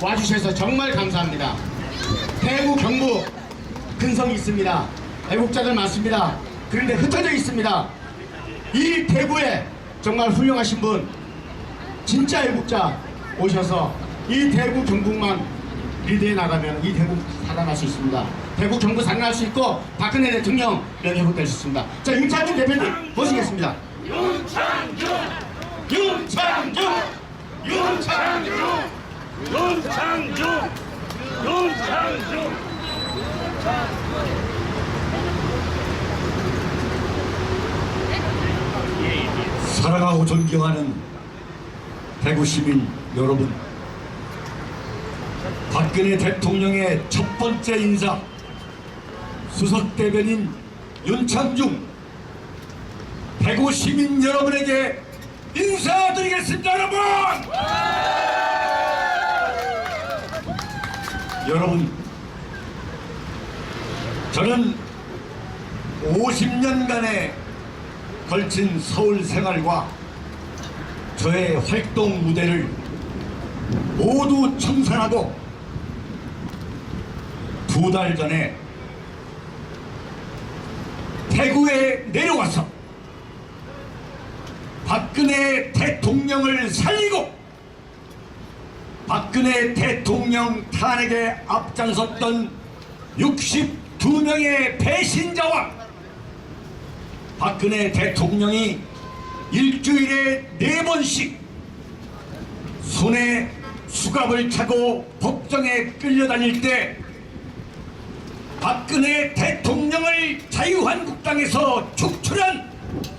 와주셔서 정말 감사합니다. 대구 경북 근성이 있습니다. 애국자들 많습니다. 그런데 흩어져 있습니다. 이 대구에 정말 훌륭하신 분, 진짜 애국자 오셔서 이 대구 경북만 리드해 나가면 이 대구 살아날 수 있습니다. 대구 경북 살아날 수 있고 박근혜 대통령 명예회복될 수 있습니다. 자 윤창중 대표님 모시겠습니다. 윤창중, 윤창중, 윤창중. 윤창중 윤창중 사랑하고 존경하는 대구 시민 여러분 박근혜 대통령의 첫 번째 인사 수석 대변인 윤창중 대구 시민 여러분에게 인사드리겠습니다 여러분 여러분 저는 50년간의 걸친 서울 생활과 저의 활동 무대를 모두 청산하고 두 달 전에 대구에 내려와서 박근혜 대통령을 살리고 박근혜 대통령 탄핵에 앞장섰던 62명의 배신자와 박근혜 대통령이 일주일에 네 번씩 손에 수갑을 차고 법정에 끌려다닐 때 박근혜 대통령을 자유한국당에서 축출한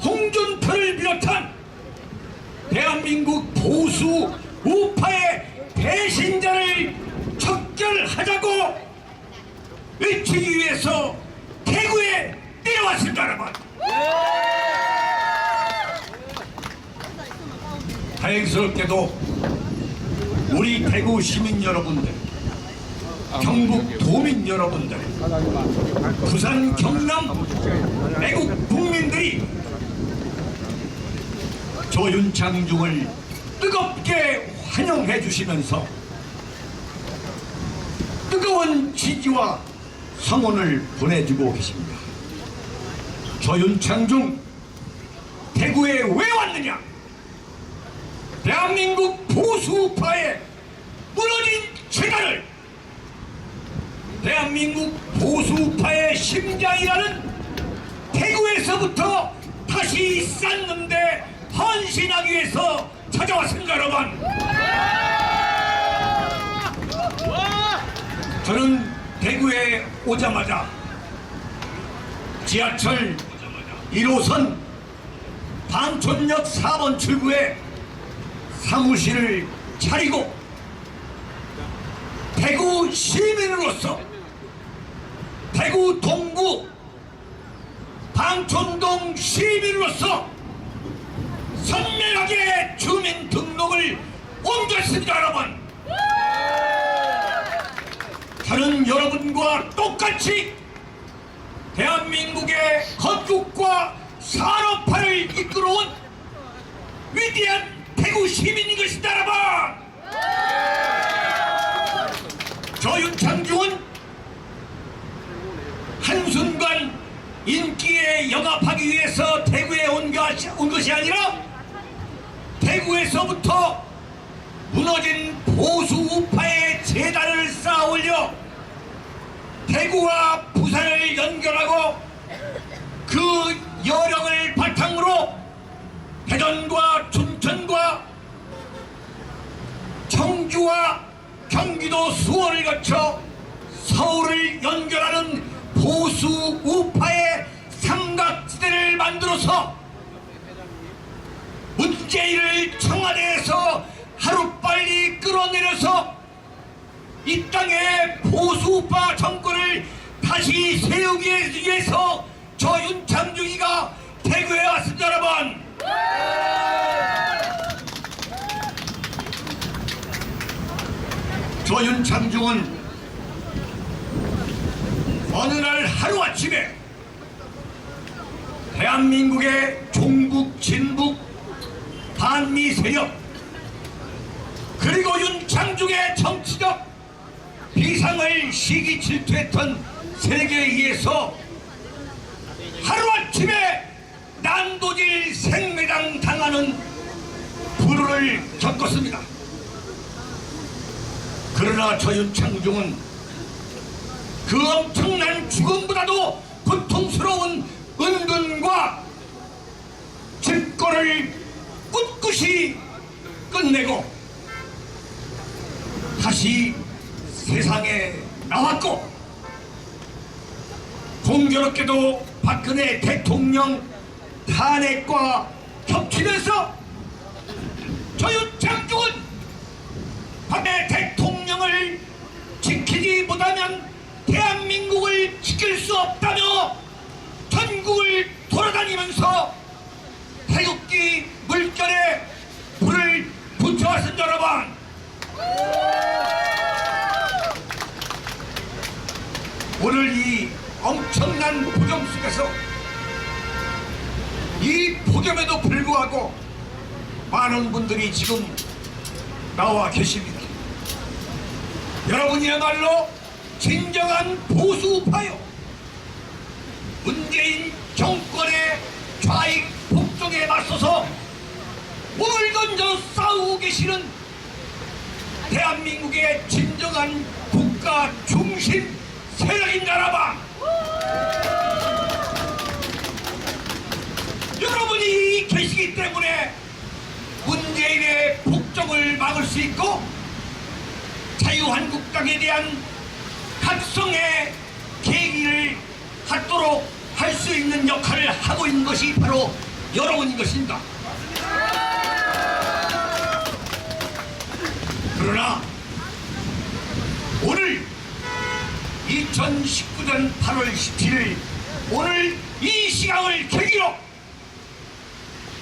홍준표를 비롯한 대한민국 보수 우파의 배신자를 척결하자고 외치기 위해서 대구에 내려왔습니다 여러분 다행스럽게도 우리 대구 시민 여러분들 경북 도민 여러분들 부산 경남 애국 국민들이 조윤창중을 뜨겁게 환영해 주시면서 뜨거운 지지와 성원을 보내주고 계십니다. 조윤창중 대구에 왜 왔느냐? 대한민국 보수파의 무너진 재단을 대한민국 보수파의 심장이라는 대구에서부터 다시 쌓는데 헌신하기 위해서 찾아왔습니다 여러분? 저는 대구에 오자마자 지하철 1호선 방촌역 4번 출구에 사무실을 차리고 대구 시민으로서 대구 동구 방촌동 시민으로서 선명하게 주민 등록을 옮겼습니다 여러분. 저는 여러분과 똑같이 대한민국의 건국과 산업화를 이끌어온 위대한 대구 시민인 것이다 여러분. 저 윤창중은 한순간 인기에 영합하기 위해서 대구에 온 것이 아니라 대구에서부터 무너진 보수 우파의 재단을 쌓아 올려 대구와 부산을 연결하고 그 여력을 바탕으로 대전과 춘천과 청주와 경기도 수원을 거쳐 서울을 연결하는 보수 우파의 삼각지대를 만들어서 문재인을 청와대에서 하루빨리 끌어내려서 이 땅에 보수우파 정권을 다시 세우기 위해서 저 윤창중이가 대구에 왔습니다 여러분. 저 윤창중은 어느 날 하루아침에 대한민국의 종북, 진북, 반미 세력 그리고 윤창중의 정치적 세상을 시기 질투했던 세계에 의해서 하루아침에 난도질 생매장 당하는 불을 겪었습니다. 그러나 저 윤창중은 그 엄청난 죽음보다도 고통스러운 은근과 집권을 꿋꿋이 끝내고 다시 세상에 나왔고 공교롭게도 박근혜 대통령 탄핵과 겹치면서 저윤창중은 박근혜 대통령을 지키지 못하면 대한민국을 지킬 수 없다며 전국을 돌아다니면서 태극기 물결에 불을 붙여왔습니다 여러분 오늘 이 엄청난 폭염 속에서 이 폭염에도 불구하고 많은 분들이 지금 나와 계십니다. 여러분이야말로 진정한 보수파요. 문재인 정권의 좌익 폭동에 맞서서 몸을 던져 싸우고 계시는 대한민국의 진정한 국가 중심 세력인가라 봐. 여러분이 계시기 때문에 문재인의 폭정을 막을 수 있고 자유한국당에 대한 각성의 계기를 갖도록 할 수 있는 역할을 하고 있는 것이 바로 여러분인 것입니다. 그러나 오늘 2019년 8월 17일 오늘 이 시간을 계기로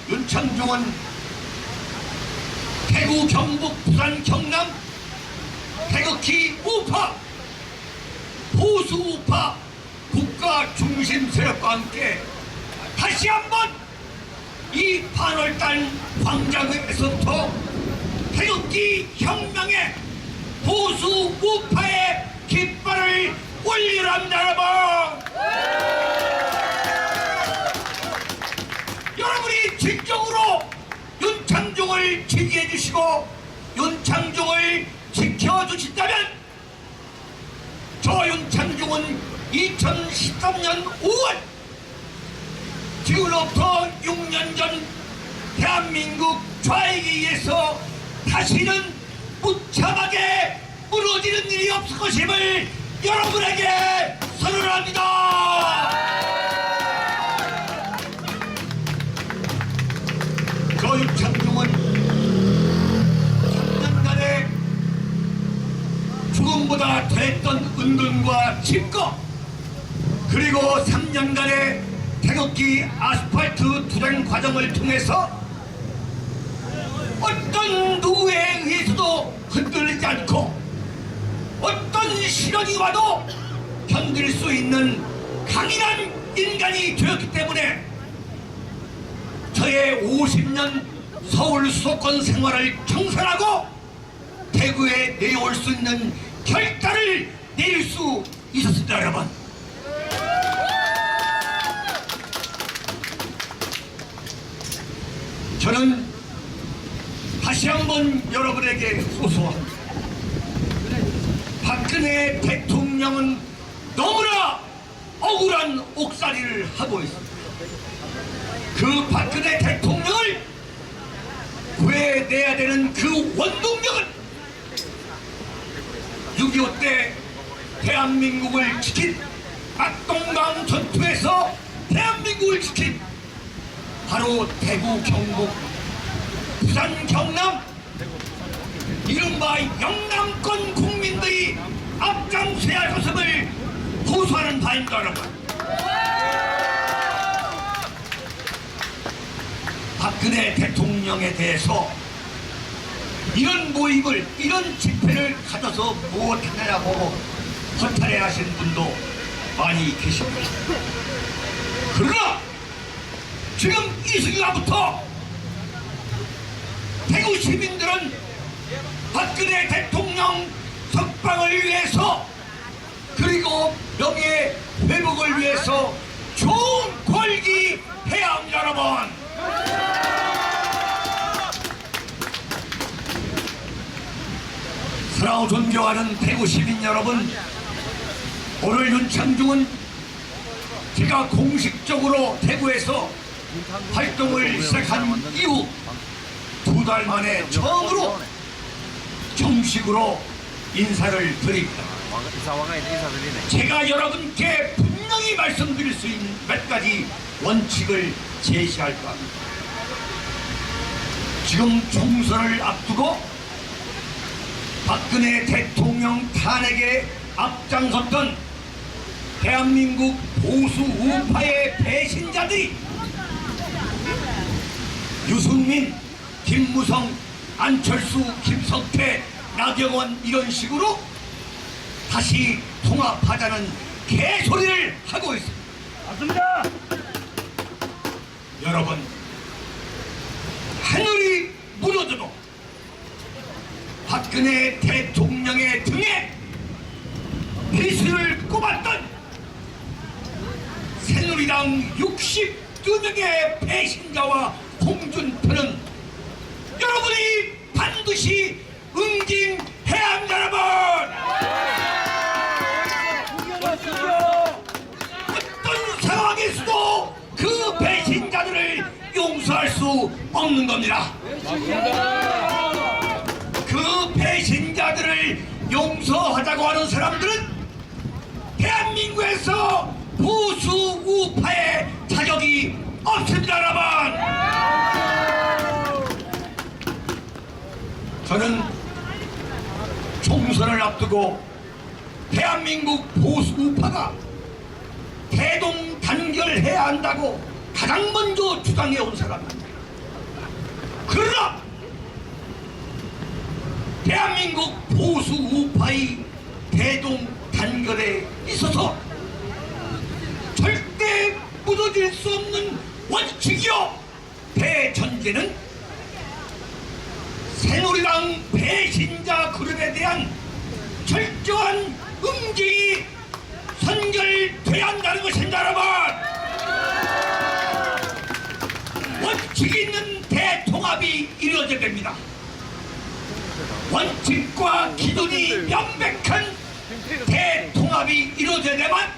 윤창중은 대구, 경북, 부산, 경남 태극기 우파 보수 우파 국가 중심 세력과 함께 다시 한번 이 8월달 광장에서부터 태극기 혁명의 보수 우파의 깃발을 올리랍니다 여러분. 여러분이 진정으로 윤창중을 지지해 주시고 윤창중을 지켜주신다면 저 윤창중은 2013년 5월 지금로부터 6년 전 대한민국 좌익에 의해서 다시는 무참하게 무너지는 일이 없을 것임을 여러분에게 선언합니다. 저 윤창중은 3년간의 죽음보다 더했던 은근과 증거 그리고 3년간의 태극기 아스팔트 투쟁 과정을 통해서 어떤 누구에 의해서도 흔들리지 않고 어떤 시련이 와도 견딜 수 있는 강인한 인간이 되었기 때문에 저의 50년 서울 수도권 생활을 청산하고 대구에 내려올 수 있는 결단을 내릴 수 있었습니다 여러분. 저는 다시 한번 여러분에게 호소합니다 박근혜 대통령은 너무나 억울한 옥살이를 하고 있습니다. 그 박근혜 대통령을 구해내야 되는 그 원동력은 6.25 때 대한민국을 지킨 낙동강 전투에서 대한민국을 지킨 바로 대구, 경북, 부산, 경남 이른바 영남권 국민들이 앞장서야 할 것임을 호소하는 바입니다 여러분. 박근혜 대통령에 대해서 이런 모임을 이런 집회를 가져서 무엇하냐고 허탈해 하신 분도 많이 계십니다. 그러나 지금 이 순간부터 대구 시민들은 박근혜 대통령 석방을 위해서 명예 회복을 위해서 좋은 골기 해야 합니다 여러분. 사랑하고 존경하는 대구 시민 여러분 오늘 윤창중은 제가 공식적으로 대구에서 활동을 시작한 이후 두 달 만에 처음으로 정식으로 인사를 드립니다. 제가 여러분께 분명히 말씀드릴 수 있는 몇 가지 원칙을 제시할까 합니다. 지금 총선을 앞두고 박근혜 대통령 탄핵에 앞장섰던 대한민국 보수 우파의 배신자들이 유승민, 김무성, 안철수, 김성태, 나경원 이런 식으로 다시 통합하자는 개소리를 하고 있습니다. 맞습니다. 여러분, 하늘이 무너져도 박근혜 대통령의 등에 비수를 꼽았던 새누리당 62명의 배신자와 홍준표는 여러분이 반드시 응징해야 합니다, 여러분! 어떤 상황에서도 그 배신자들을 용서할 수 없는 겁니다. 그 배신자들을 용서하자고 하는 사람들은 대한민국에서 보수 우파의 자격이 없습니다, 여러분. 저는 총선을 앞두고 대한민국 보수 우파가 대동 단결해야 한다고 가장 먼저 주장해 온 사람입니다. 그러나 대한민국 보수 우파의 대동 단결에 있어서 절대 무너질 수 없는 원칙이요 대전제는 새누리당 배신자 그룹에 대한 철저한 응징이 선결돼야 한다는 것입니다 여러분. 원칙 있는 대통합이 이루어져야 됩니다. 원칙과 기준이 명백한 대통합이 이루어져야만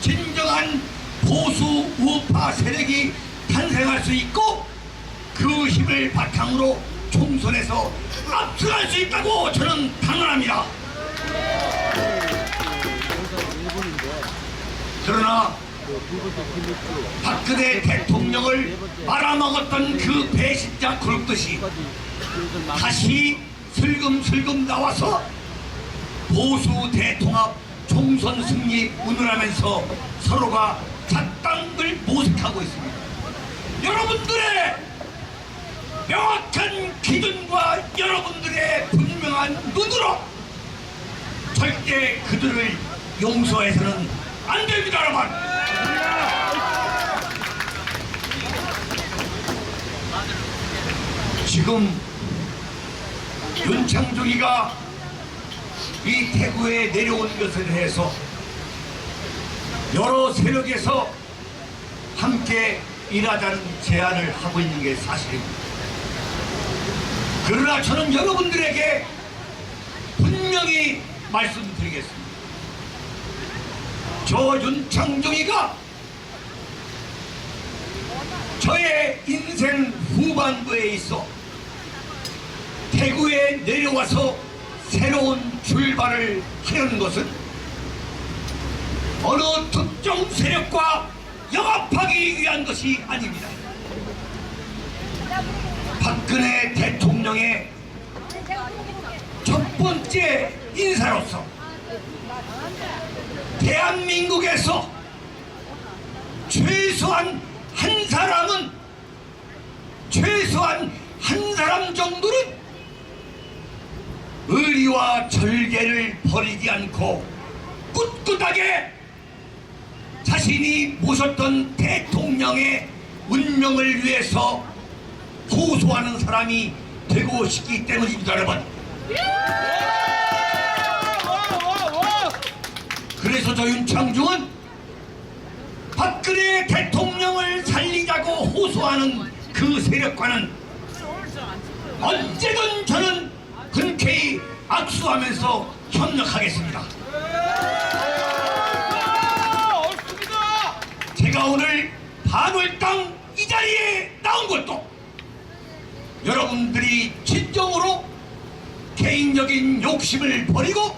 진정한 보수 우파 세력이 탄생할 수 있고 그 힘을 바탕으로 총선에서 앞서갈 수 있다고 저는 당언합니다. 그러나 박근혜 대통령을 말아먹었던 그 배신자 그룹듯이 다시 슬금슬금 나와서 보수 대통합 총선 승리 운운하면서 서로가 작당을 모색하고 있습니다. 여러분들의 명확한 기준과 여러분들의 분명한 눈으로 절대 그들을 용서해서는 안 됩니다, 여러분. 지금 윤창중이가 이 대구에 내려온 것에 대해서 여러 세력에서 함께 일하자는 제안을 하고 있는 게 사실입니다. 그러나 저는 여러분들에게 분명히 말씀드리겠습니다. 저 윤창중이가 저의 인생 후반부에 있어 대구에 내려와서 새로운 출발을 하려는 것은 어느 특정 세력과 영합하기 위한 것이 아닙니다. 박근혜 대통령의 첫 번째 인사로서 대한민국에서 최소한 한 사람은 최소한 한 사람 정도는 의리와 절개를 버리지 않고 꿋꿋하게 자신이 모셨던 대통령의 운명을 위해서 고소하는 사람이 되고 싶기 때문입니다, 여러분. 그러면서 윤창중은 박근혜 대통령을 살리자고 호소하는 그 세력과는 언제든 저는 흔쾌히 악수하면서 협력하겠습니다. 제가 오늘 반월당 이 자리에 나온 것도 여러분들이 진정으로 개인적인 욕심을 버리고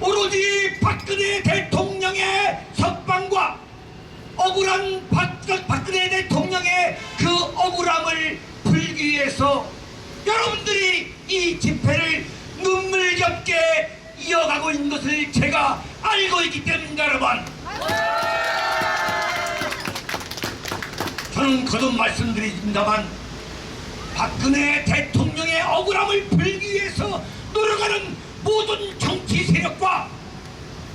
오로지 박근혜 대통령의 석방과 억울한 박, 박근혜 대통령의 그 억울함을 풀기 위해서 여러분들이 이 집회를 눈물겹게 이어가고 있는 것을 제가 알고 있기 때문입니다 여러분. 저는 거듭 말씀드립니다만 박근혜 대통령의 억울함을 풀기 위해서 노력하는 모든 정치 세력과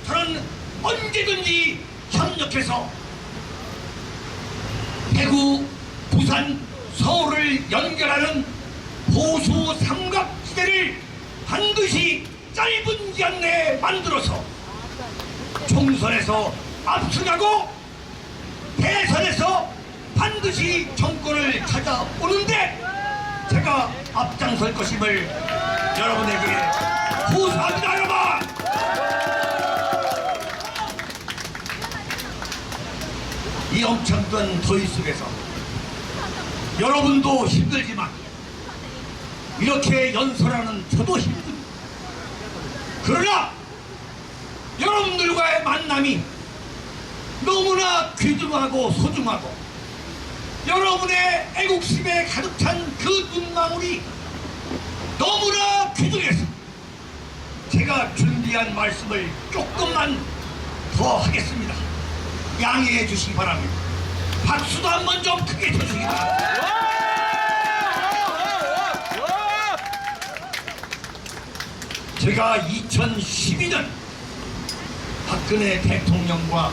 저는 언제든지 협력해서 대구, 부산, 서울을 연결하는 보수 삼각지대를 반드시 짧은 기간 내에 만들어서 총선에서 압승하고 대선에서 반드시 정권을 찾아오는데 제가 앞장설 것임을 여러분에게 호소합니다 여러분! 이 엄청난 더위 속에서 여러분도 힘들지만 이렇게 연설하는 저도 힘듭니다. 그러나 여러분들과의 만남이 너무나 귀중하고 소중하고 여러분의 애국심에 가득 찬 그 눈망울이 너무나 귀중해서 제가 준비한 말씀을 조금만 더 하겠습니다. 양해해 주시기 바랍니다. 박수도 한 번 좀 크게 쳐주시기 바랍니다. 제가 2012년 박근혜 대통령과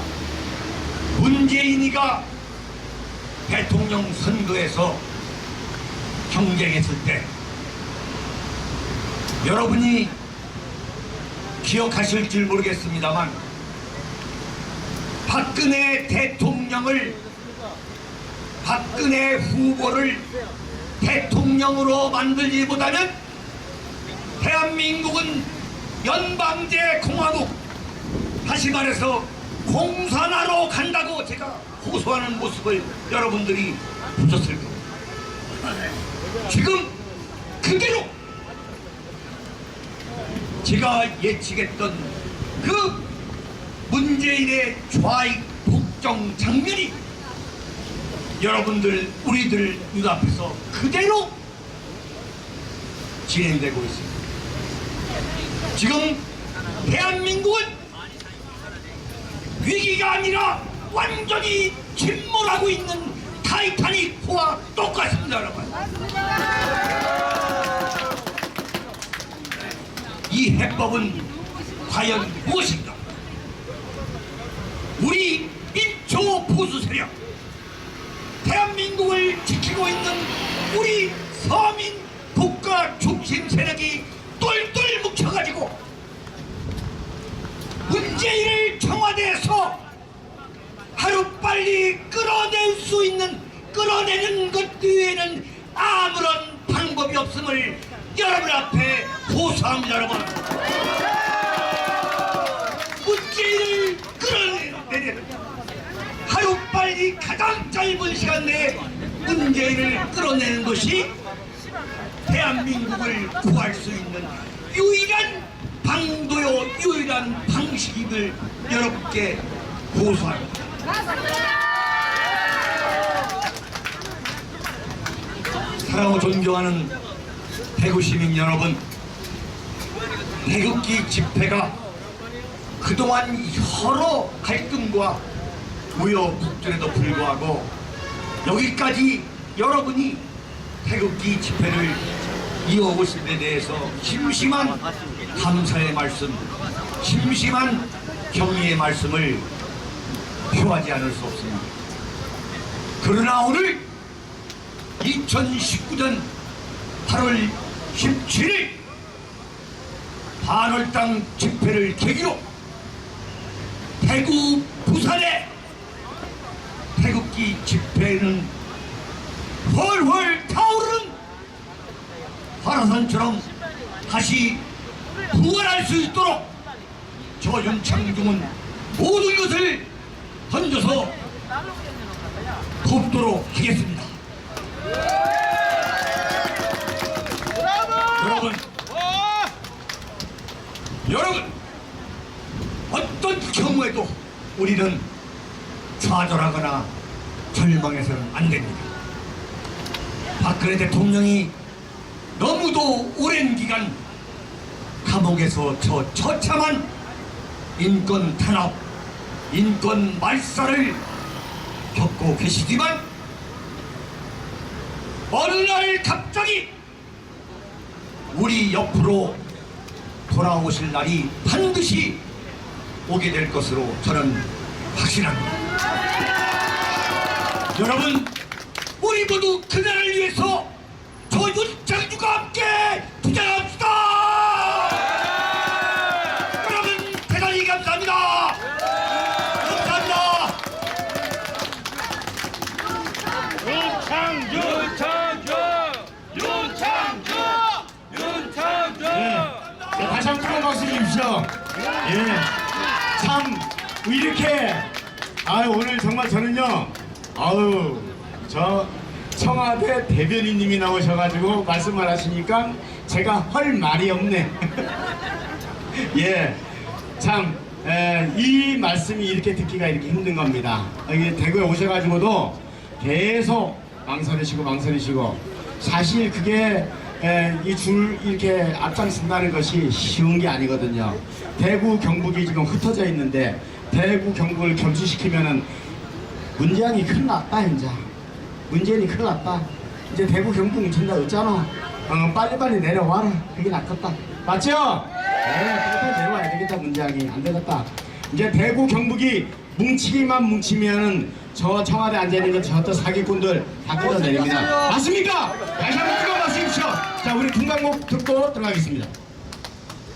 문재인이가 대통령 선거에서 경쟁했을 때 여러분이 기억하실 줄 모르겠습니다만 박근혜 대통령을 박근혜 후보를 대통령으로 만들기보다는 대한민국은 연방제 공화국 다시 말해서 공산화로 간다고 제가 호소하는 모습을 여러분들이 보셨을 겁니다. 지금 그대로 제가 예측했던 그 문재인의 좌익 복정 장면이 여러분들 우리들 눈앞에서 그대로 진행되고 있습니다. 지금 대한민국은 위기가 아니라 완전히 침몰하고 있는 타이타닉 호와 똑같습니다, 여러분. 이 해법은 과연 무엇인가? 우리 민초 보수 세력, 대한민국을 지키고 있는 우리 서민 국가 중심 세력이 똘똘 뭉쳐가지고 문재인을 청와대에서 하루빨리 끌어낼 수 있는 끌어내는 것 외에는 아무런 방법이 없음을 여러분 앞에 호소합니다 여러분 문재인을 끌어내는 하루빨리 가장 짧은 시간 내에 문재인을 끌어내는 것이 대한민국을 구할 수 있는 유일한 방도요 유일한 방식임을 여러분께 고소합니다. 사랑하고 존경하는 대구 시민 여러분, 대국기 집회가 그동안 여러 갈등과 우여곡절에도 불구하고 여기까지 여러분이 태극기 집회를 이어오신 데 대해서 심심한 감사의 말씀, 심심한 경의의 말씀을 표하지 않을 수 없습니다. 그러나 오늘 2019년 8월 17일 반월당 집회를 계기로 대구 부산의 태극기 집회는 훨훨 타오르는 화라산처럼 다시 부활할 수 있도록 저 윤창중은 모든 것을 던져서 돕도록 하겠습니다. 여러분, 여러분, 어떤 경우에도 우리는 좌절하거나 절망해서는 안 됩니다. 박근혜 대통령이 너무도 오랜 기간 감옥에서 저 처참한 인권 탄압, 인권 말살을 겪고 계시지만 어느 날 갑자기 우리 옆으로 돌아오실 날이 반드시 오게 될 것으로 저는 확신합니다. 여러분, 우리 모두 그날을 위해서 저 윤창주가 함께 정말 저는요, 아유, 저 청와대 대변인님이 나오셔가지고 말씀을 하시니까 제가 할 말이 없네. 예. 참, 에, 이 말씀이 이렇게 듣기가 이렇게 힘든 겁니다. 여기 대구에 오셔가지고도 계속 망설이시고 망설이시고 사실 그게 이 줄 이렇게 앞장선다는 것이 쉬운 게 아니거든요. 대구 경북이 지금 흩어져 있는데 대구 경북을 경주시키면은 문재인이 큰일 났다 이제. 문재인이 큰일 났다. 이제 대구 경북 뭉친다 했잖아. 어, 빨리빨리 내려와라. 그게 낫겠다. 맞죠? 네 빨리빨리 내려와야 되겠다 문재인이. 안 되겠다. 이제 대구 경북이 뭉치기만 뭉치면은 저 청와대 앉아있는 저또 사기꾼들 다 끌어내립니다. 맞습니까? 다시 한번 주십시오 자 우리 금강목 듣고 들어가겠습니다